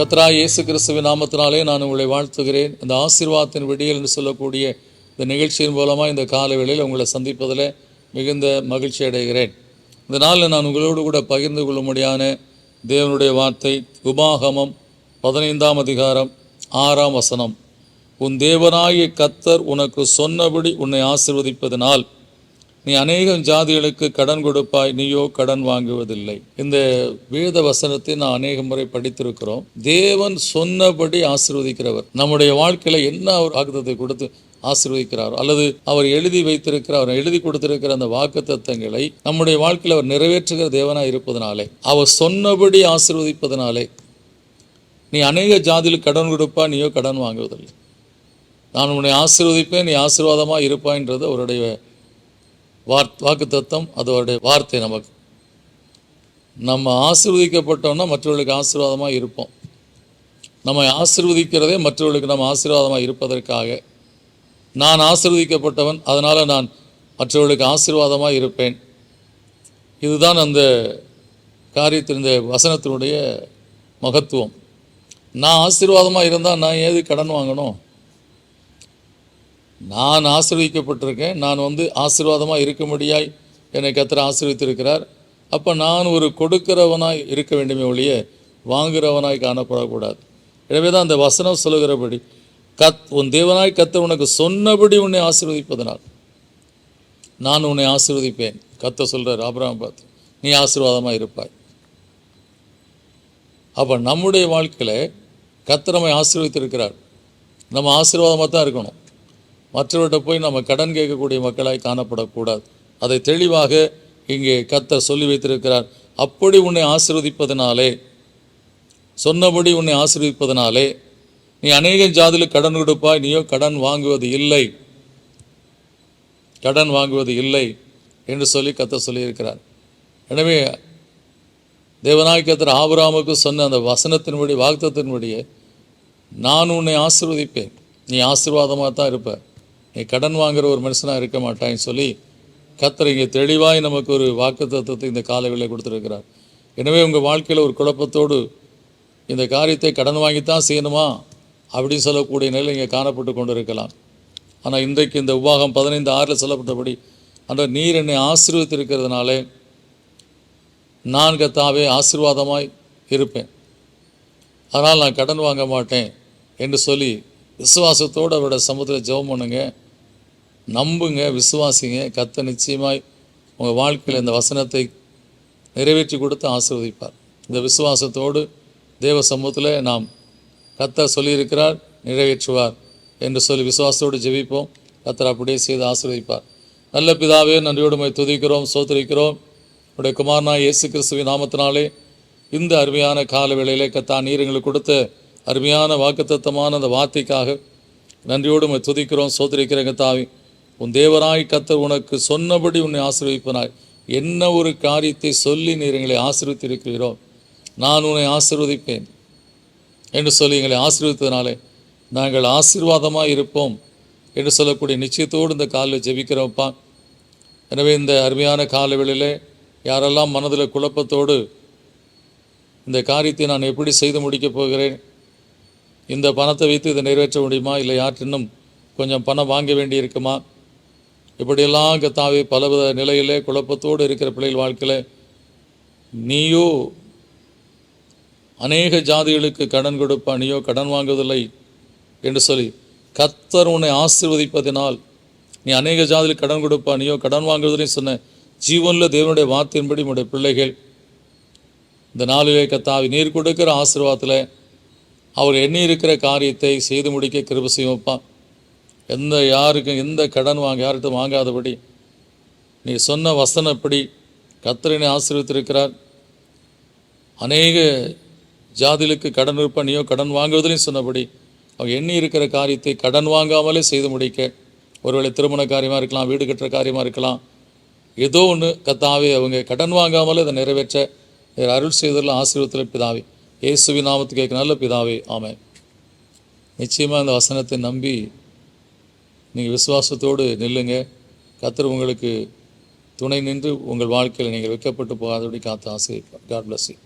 கத்ரா இயேசு கிறிஸ்துவின் நாமத்தினாலே நான் உங்களை வாழ்த்துகிறேன். இந்த ஆசீர்வாதத்தின் விடியல் என்று சொல்லக்கூடிய இந்த நிகழ்ச்சியின் மூலமாக இந்த கால வேளையில் உங்களை சந்திப்பதில் மிகுந்த மகிழ்ச்சி அடைகிறேன். இந்த நாளில் நான் உங்களோடு கூட பகிர்ந்து கொள்ளும்படியான தேவனுடைய வார்த்தை உபாகமம் பதினைந்தாம் அதிகாரம் ஆறாம் வசனம். உன் தேவனாகிய கத்தர் உனக்கு சொன்னபடி உன்னை ஆசிர்வதிப்பதனால் நீ அநேகம் ஜாதிகளுக்கு கடன் கொடுப்பாய் நீயோ கடன் வாங்குவதில்லை. இந்த வேத வசனத்தை நான் அநேக முறை படித்திருக்கிறோம். தேவன் சொன்னபடி ஆசிர்வதிக்கிறவர். நம்முடைய வாழ்க்கையில என்ன அவர் ஆகுதத்தை கொடுத்து ஆசிர்வதிக்கிறார் அல்லது அவர் எழுதி வைத்திருக்கிற அவர் எழுதி கொடுத்திருக்கிற அந்த வாக்கு தத்தங்களை நம்முடைய வாழ்க்கையில் அவர் நிறைவேற்றுகிற தேவனாக இருப்பதனாலே அவர் சொன்னபடி ஆசிர்வதிப்பதனாலே நீ அநேக ஜாதியில் கடன் கொடுப்பா நீயோ கடன் வாங்குவதில்லை. நான் உன்னை ஆசிர்வதிப்பேன் நீ ஆசீர்வாதமாக இருப்பாய்ன்றது அவருடைய வார் வாக்கு தத்தம் அதோடைய வார்த்தை நமக்கு. நம்ம ஆசிர்வதிக்கப்பட்டோம்னா மற்றவர்களுக்கு ஆசீர்வாதமாக இருப்போம். நம்மை ஆசிர்வதிக்கிறதே மற்றவர்களுக்கு நம்ம ஆசீர்வாதமாக இருப்பதற்காக. நான் ஆசிர்வதிக்கப்பட்டவன் அதனால் நான் மற்றவர்களுக்கு ஆசீர்வாதமாக இருப்பேன். இதுதான் அந்த காரியத்தின் இந்த வசனத்தினுடைய மகத்துவம். நான் ஆசீர்வாதமாக இருந்தால் நான் ஏது கடன் வாங்கணும்? நான் ஆசீர்வதிக்கப்பட்டிருக்கேன். நான் வந்து ஆசீர்வாதமாக இருக்கும்படியாய் என்னை கத்திர ஆசீர்வித்திருக்கிறார் அப்போ நான் ஒரு கொடுக்கிறவனாய் இருக்க வேண்டுமே ஒழிய வாங்குகிறவனாய் காணப்படக்கூடாது. எனவே தான் அந்த வசனம் சொல்லுகிறபடி கத் உன் தேவனாய் கத்த உனக்கு சொன்னபடி உன்னை ஆசீர்வதிப்பதனால். நான் உன்னை ஆசீர்வதிப்பேன். கத்த சொல்கிறார் ஆபிரகாம் பார்த்து நீ ஆசீர்வாதமாக இருப்பாய். அப்போ நம்முடைய வாழ்க்கையில் கத்த நம்மை ஆசீர்வதித்திருக்கிறார். நம்ம ஆசீர்வாதமாக தான் இருக்கணும். மற்றவர்கிட்ட போய் நம்ம கடன் கேட்கக்கூடிய மக்களாய் காணப்படக்கூடாது. அதை தெளிவாக இங்கே கத்தர் சொல்லி வைத்திருக்கிறார். அப்படி உன்னை ஆசிர்வதிப்பதனாலே சொன்னபடி உன்னை ஆசிர்வதிப்பதனாலே நீ அநேக ஜாதியில் கடன் கொடுப்பாய் நீயோ கடன் வாங்குவது இல்லை. கடன் வாங்குவது இல்லை என்று சொல்லி கத்த சொல்லியிருக்கிறார். எனவே தேவநாய் கத்தர் ஆபராமுக்கு சொன்ன அந்த வசனத்தின்படி வாக்குத்தத்தின்படியே நான் உன்னை ஆசிர்வதிப்பேன். நீ ஆசீர்வாதமாக தான் இருப்ப. நீ கடன் வாங்குகிற ஒரு மனுஷனாக இருக்க மாட்டான்னு சொல்லி கத்தர் இங்கே தெளிவாய் நமக்கு ஒரு வாக்கு தத்துவத்தை இந்த காலவிலை கொடுத்துருக்கிறார். எனவே உங்கள் வாழ்க்கையில் ஒரு குழப்பத்தோடு இந்த காரியத்தை கடன் வாங்கித்தான் செய்யணுமா? அப்படின்னு சொல்லக்கூடிய நிலை இங்கே காணப்பட்டு கொண்டு இருக்கலாம் ஆனால் இன்றைக்கு இந்த உபாகம் பதினைந்து ஆறில் சொல்லப்பட்டபடி அந்த நீர் என்னை ஆசீர்வதித்திருக்கிறதுனாலே நான் கத்தாவே ஆசீர்வாதமாய் இருப்பேன். அதனால் நான் கடன் வாங்க மாட்டேன் என்று சொல்லி விசுவாசத்தோடு அவருடைய சமூகத்தில் ஜெபம் பண்ணுங்க. நம்புங்க விசுவாசிங்க. கத்த நிச்சயமாய் உங்கள் வாழ்க்கையில் இந்த வசனத்தை நிறைவேற்றி கொடுத்து ஆசீர்வதிப்பார். இந்த விசுவாசத்தோடு தேவ சமூகத்தில் நாம் கத்தர் சொல்லியிருக்கிறார் நிறைவேற்றுவார் என்று சொல்லி விசுவாசத்தோடு ஜெபிப்போம். கத்தர் அப்படியே செய்து ஆசிர்வதிப்பார். நல்ல பிதாவே நன்றியோடுமை துதிக்கிறோம் சோதரிக்கிறோம் உடைய குமாரனா இயேசு கிறிஸ்துவின் நாமத்தினாலே இந்த அருமையான கால வேளையிலே கத்தா நீர் எங்களுக்கு கொடுத்த அருமையான வாக்குத்தத்தமான அந்த வார்த்தைக்காக நன்றியோடு உம்மை துதிக்கிறோம் சோதரிக்கிற தாவி உன் தேவராய் கத்தர் உனக்கு சொன்னபடி உன்னை ஆசீர்வதிப்பனாய். என்ன ஒரு காரியத்தை சொல்லி நீர் எங்களை ஆசீர்வதித்திருக்கிறீரோ நான் உன்னை ஆசீர்வதிப்பேன். என்று சொல்லி எங்களை ஆசீர்வதித்ததினாலே நாங்கள் ஆசீர்வாதமாக இருப்போம் என்று சொல்லக்கூடிய நிச்சயத்தோடு இந்த காலில் ஜெபிக்கிறோம்ப்பா எனவே இந்த அருமையான காலவெளியிலே யாரெல்லாம் மனதில் குழப்பத்தோடு இந்த காரியத்தை நான் எப்படி செய்து முடிக்கப் போகிறேன் இந்த பணத்தை வைத்து இதை நிறைவேற்ற முடியுமா? இல்லை யாற்றினும் இன்னும் கொஞ்சம் பணம் வாங்க வேண்டி இருக்குமா இப்படியெல்லாம் கத்தாவே பலவித நிலையிலே குழப்பத்தோடு இருக்கிற பிள்ளைகள் வாழ்க்கையில் நீயோ அநேக ஜாதிகளுக்கு கடன் கொடுப்பா நீயோ கடன் வாங்குவதில்லை என்று சொல்லி கத்தர் உன்னை ஆசிர்வதிப்பதினால் நீ அநேக ஜாதியில் கடன் கொடுப்பா நீயோ கடன் வாங்குவதில்லை சொன்ன ஜீவனில் தேவனுடைய வார்த்தையின்படி உன்னுடைய பிள்ளைகள் இந்த நாளிலே கத்தாவி நீர் கொடுக்கிற ஆசீர்வாதத்தில் அவர் எண்ணி இருக்கிற காரியத்தை செய்து முடிக்க கிருப செய்வோப்பான் எந்த யாருக்கும் எந்த கடன் வாங்க யார்கிட்ட வாங்காதபடி நீ சொன்ன வசனப்படி கத்திரனை ஆசீர்வித்திருக்கிறார். அநேக ஜாதிகளுக்கு கடன் விற்பனையோ கடன் வாங்குவதிலையும் சொன்னபடி அவங்க எண்ணி இருக்கிற காரியத்தை கடன் வாங்காமலே செய்து முடிக்க ஒருவேளை திருமண காரியமாக இருக்கலாம் வீடு கட்டுற காரியமாக இருக்கலாம் ஏதோ ஒன்று கத்தாவே அவங்க கடன் வாங்காமலே அதை நிறைவேற்ற அருள் செய்ததில் ஆசீர்வத்தில் பிதாவே இயேசுவி நாமத்துக்கு கேட்க நல்ல பிதாவே ஆமை நிச்சயமாக இந்த வசனத்தை நம்பி நீங்கள் விசுவாசத்தோடு நில்லுங்க. கத்தர் உங்களுக்கு துணை நின்று உங்கள் வாழ்க்கையில் நீங்கள் வைக்கப்பட்டு போகாதபடி காத்து ஆசை காட் பிளஸ் யூ